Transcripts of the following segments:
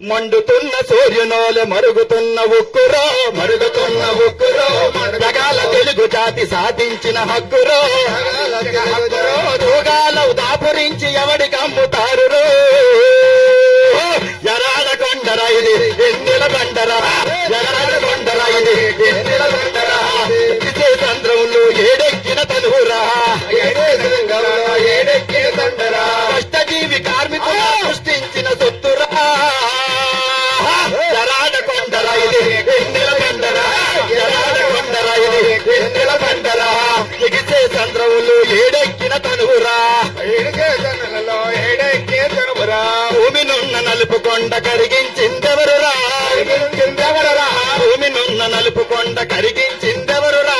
మండుతున్న సూర్యునోలు మరుగుతున్న ఉక్కురో మరుగుతున్న ఉక్కురో జగాల తెలుగు జాతి సాధించిన హక్కురో. దూగాల దాపురించి ఎవడికి అమ్ముతారు నలుపు కొండ కరిగించిందెవరురా? భూమి నున్న నలుపు కొండ కరిగించిందెవరురా?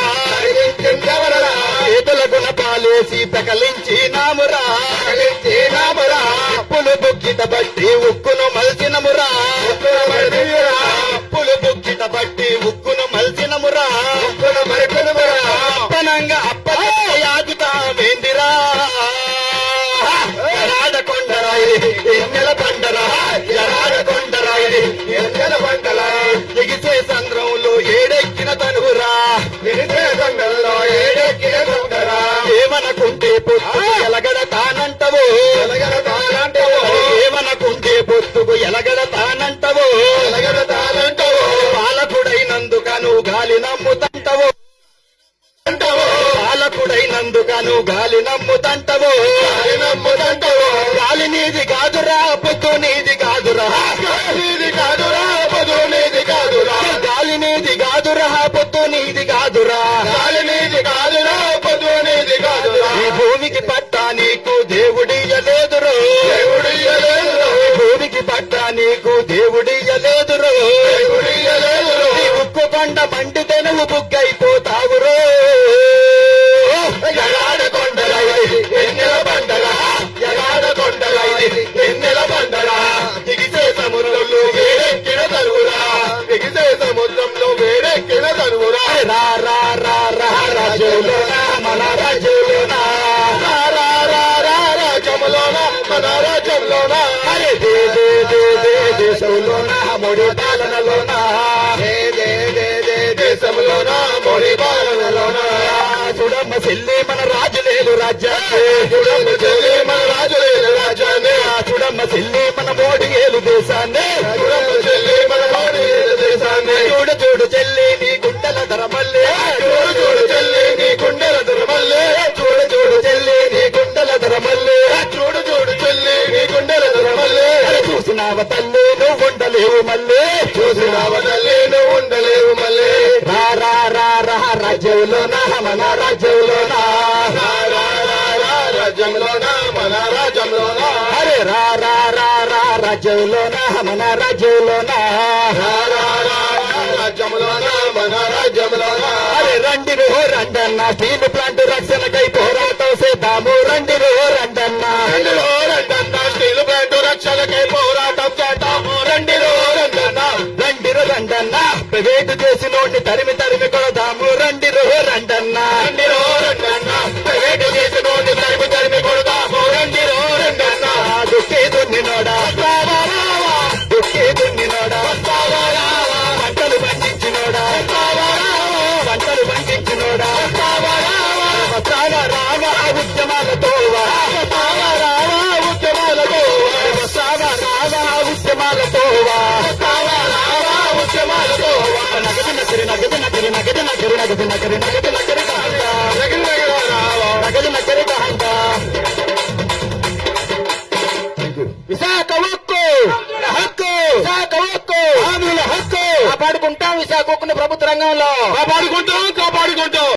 చేతుల గుణపాలేసి పెకలించి నామురా? నామురా? అప్పులు బుక్కిట బట్టి ఎందుకను గాలి నమ్ముతంటవో గాలి నీది కాదురా పొద్దు నీది కాదురా. నీది కాదురా పొద్దు నీది కాదురా. గాలి నీది కాదురా పొద్దు నీది కాదురా. గాలి నీది కాదురా పొద్దు నీది కాదురా. ఈ భూమికి పట్ట నీకు దేవుడియలేదురో దేవుడియలేదురో ఈ భూమికి పట్ట నీకు దేవుడియలేదురో దేవుడియలేదురో ఈ ఉక్కు కొండ మండితే నువ్వు బుగ్గైపో రా రా రా రా రాజ్యంలోన మన రాజ్యంలోన రా రా రా రా రాజ్యంలోన మన రాజ్యంలోన అరే దే దే దే దే మొడి దే దే దే దే మొడి చూడమ్మ చెల్లి మన రాజులేలు రాజ్యాన్ని చూడమ్మ చెల్లి మన రాజులేలు రాజ్యాన్ని చూడమ్మ చెల్లి మన మోడీ ఏలు దేశాన్ని. నువ్వు ఉండలేవు మళ్ళీ. చూసినావ తల్లి నువ్వు ఉండలేవు మళ్ళీ. రా రా రా రా రాజ్యంలోన మన రాజ్యంలోన. రా రా రా రా రాజ్యంలోన మన రాజ్యంలోన అరే రా రా రా రా రాజ్యంలోన మన రాజ్యంలోన. రా రా రా రా రాజ్యంలోన మన రాజ్యంలోన. అరే రండి రండన్న స్టీల్ ప్లాంట్ రక్షణకై రండన్న ప్రైవేటు చేసినోడిని తరిమి తరిమి కొడదాము. రండి రో నగదు నగరి నగదు నగరి నగదు నగదు నగరి విశాఖ హక్కు. హక్కు. విశాఖ హక్కు. హామీల హక్కు. కాపాడుకుంటాం విశాఖ హక్కుని ప్రభుత్వ రంగంలో. కాపాడుకుంటాం కాపాడుకుంటాం.